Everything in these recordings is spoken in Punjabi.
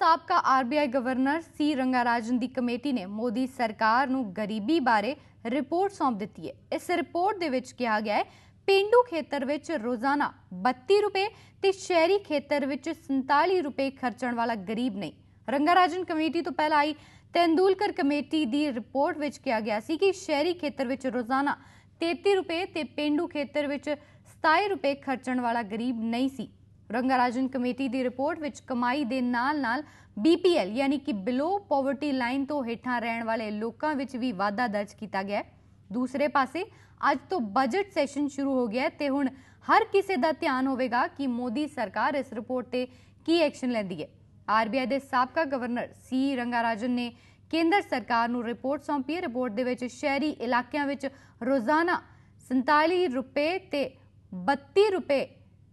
ਸਾਬਕਾ ਆਰਬੀਆਈ ਗਵਰਨਰ ਸੀ ਰੰਗਾਰਾਜਨ ਦੀ ਕਮੇਟੀ ਨੇ ਮੋਦੀ ਸਰਕਾਰ ਨੂੰ ਗਰੀਬੀ ਬਾਰੇ ਰਿਪੋਰਟ ਸੌਂਪ ਦਿੱਤੀ ਹੈ। ਇਸ ਰਿਪੋਰਟ ਦੇ ਵਿੱਚ ਕਿਹਾ ਗਿਆ ਹੈ, ਪਿੰਡੂ ਖੇਤਰ ਵਿੱਚ ਰੋਜ਼ਾਨਾ 32 ਰੁਪਏ ਤੇ ਸ਼ਹਿਰੀ ਖੇਤਰ ਵਿੱਚ 47 ਰੁਪਏ ਖਰਚਣ ਵਾਲਾ ਗਰੀਬ ਨਹੀਂ। ਰੰਗਾਰਾਜਨ ਕਮੇਟੀ ਤੋਂ ਪਹਿਲਾਂ ਆਈ ਤੈਂਦੂਲਕਰ ਕਮੇਟੀ ਦੀ ਰਿਪੋਰਟ ਵਿੱਚ ਕਿਹਾ ਗਿਆ ਸੀ ਕਿ ਸ਼ਹਿਰੀ ਖੇਤਰ ਵਿੱਚ ਰੋਜ਼ਾਨਾ 33 ਰੁਪਏ ਤੇ ਪਿੰਡੂ ਖੇਤਰ ਵਿੱਚ 27 ਰੁਪਏ ਖਰਚਣ ਵਾਲਾ ਗਰੀਬ ਨਹੀਂ ਸੀ। ਰੰਗਾਰਾਜਨ ਕਮੇਟੀ ਦੀ ਰਿਪੋਰਟ ਵਿੱਚ ਕਮਾਈ ਦੇ ਨਾਲ-ਨਾਲ ਬੀਪੀਐਲ, ਯਾਨੀ ਕਿ ਬਿਲੋ ਪਾਵਰਟੀ ਲਾਈਨ ਤੋਂ ਹੇਠਾਂ ਰਹਿਣ ਵਾਲੇ ਲੋਕਾਂ ਵਿੱਚ ਵੀ ਵਾਧਾ ਦਰਜ ਕੀਤਾ ਗਿਆ ਹੈ। ਦੂਸਰੇ ਪਾਸੇ, ਅੱਜ ਤੋਂ ਬਜਟ ਸੈਸ਼ਨ ਸ਼ੁਰੂ ਹੋ ਗਿਆ ਹੈ ਤੇ ਹੁਣ ਹਰ ਕਿਸੇ ਦਾ ਧਿਆਨ ਹੋਵੇਗਾ ਕਿ ਮੋਦੀ ਸਰਕਾਰ ਇਸ ਰਿਪੋਰਟ ਤੇ ਕੀ ਐਕਸ਼ਨ ਲੈਂਦੀ ਹੈ। ਆਰਬੀਆਈ ਦੇ ਸਾਬਕਾ ਗਵਰਨਰ ਸੀ ਰੰਗਾਰਾਜਨ ਨੇ ਕੇਂਦਰ ਸਰਕਾਰ ਨੂੰ ਰਿਪੋਰਟ ਸੌਂਪੀ ਹੈ। ਰਿਪੋਰਟ ਦੇ ਵਿੱਚ ਸ਼ਹਿਰੀ ਇਲਾਕਿਆਂ ਵਿੱਚ ਰੋਜ਼ਾਨਾ 47 ਰੁਪਏ ਤੇ 32 ਰੁਪਏ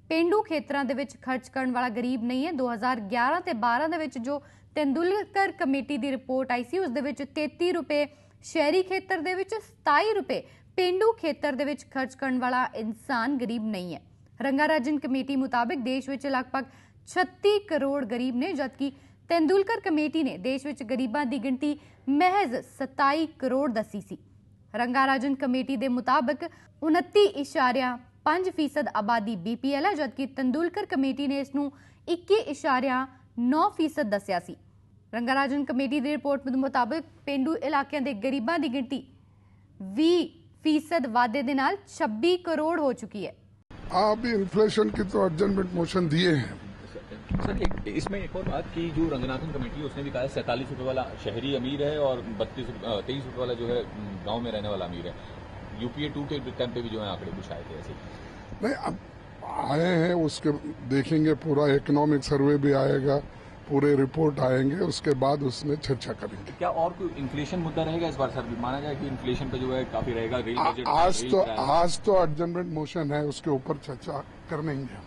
ਪਿੰਡੂ ਖੇਤਰਾਂ ਦੇ ਵਿੱਚ ਖਰਚ ਕਰਨ ਵਾਲਾ ਗਰੀਬ ਨਹੀਂ ਹੈ। 2011 ਤੇ 12 ਦੇ ਵਿੱਚ ਜੋ ਤੈਂਦੁਲਕਰ ਕਮੇਟੀ ਦੀ ਰਿਪੋਰਟ ਆਈ ਸੀ, ਉਸ ਦੇ ਵਿੱਚ 33 ਰੁਪਏ ਸ਼ਹਿਰੀ ਖੇਤਰ ਦੇ ਵਿੱਚ 27 ਰੁਪਏ ਪਿੰਡੂ ਖੇਤਰ ਦੇ ਵਿੱਚ ਖਰਚ ਕਰਨ ਵਾਲਾ ਇਨਸਾਨ ਗਰੀਬ ਨਹੀਂ ਹੈ। ਰੰਗਾਰਾਜਨ ਕਮੇਟੀ ਮੁਤਾਬਕ ਦੇਸ਼ ਵਿੱਚ ਲਗਭਗ 36 ਕਰੋੜ ਗਰੀਬ ਨੇ, ਜਦਕਿ ਤੈਂਦੁਲਕਰ ਕਮੇਟੀ ਨੇ ਦੇਸ਼ ਵਿੱਚ ਗਰੀਬਾਂ ਦੀ ਗਿਣਤੀ ਮਹਿਜ਼ 27 ਕਰੋੜ ਦੱਸੀ ਸੀ। ਰੰਗਾਰਾਜਨ ਕਮੇਟੀ ਦੇ ਮੁਤਾਬਕ 29.5% ਆਬਾਦੀ ਬੀਪੀਐਲ ਹੈ ਜਦਕਿ ਤੰਦੂਲਕਰ ਕਮੇਟੀ ਨੇ ਇਸ ਨੂੰ 21.9% ਦੱਸਿਆ ਸੀ ਰੰਗਾਰਾਜਨ ਕਮੇਟੀ ਦੀ ਰਿਪੋਰਟ ਦੇ ਮੁਤਾਬਕ ਪਿੰਡੂ ਇਲਾਕਿਆਂ ਦੇ ਗਰੀਬਾਂ ਦੀ ਗਿਣਤੀ 20% ਵਾਧੇ ਦੇ ਨਾਲ 26 ਕਰੋੜ ਹੋ ਚੁੱਕੀ ਹੈ आप इन्फ्लेशन की तो अर्जेंटमेंट मोशन दिए हैं सर एक इसमें एक और बात कि जो रंगनाथन कमेटी है उसने भी कहा है सैंतालीस रुपए वाला शहरी अमीर है और बत्तीस तेईस रुपए वाला जो है गांव में रहने वाला अमीर है यूपीए टू के टाइम पे भी जो है आंकड़े कुछ आए थे ऐसे नहीं अब आए हैं उसके देखेंगे पूरा इकोनॉमिक सर्वे भी आएगा पूरे रिपोर्ट आएँगे उसके बाद उसमें चर्चा करेंगे। क्या और कोई इन्फ्लेशन मुद्दा रहेगा इस बार सर? भी माना जाए कि इन्फ्लेशन पे जो है काफ़ी रहेगा रेल बजट आज तो आज तो अर्जेंटमेंट मोशन है उसके ऊपर चर्चा करने है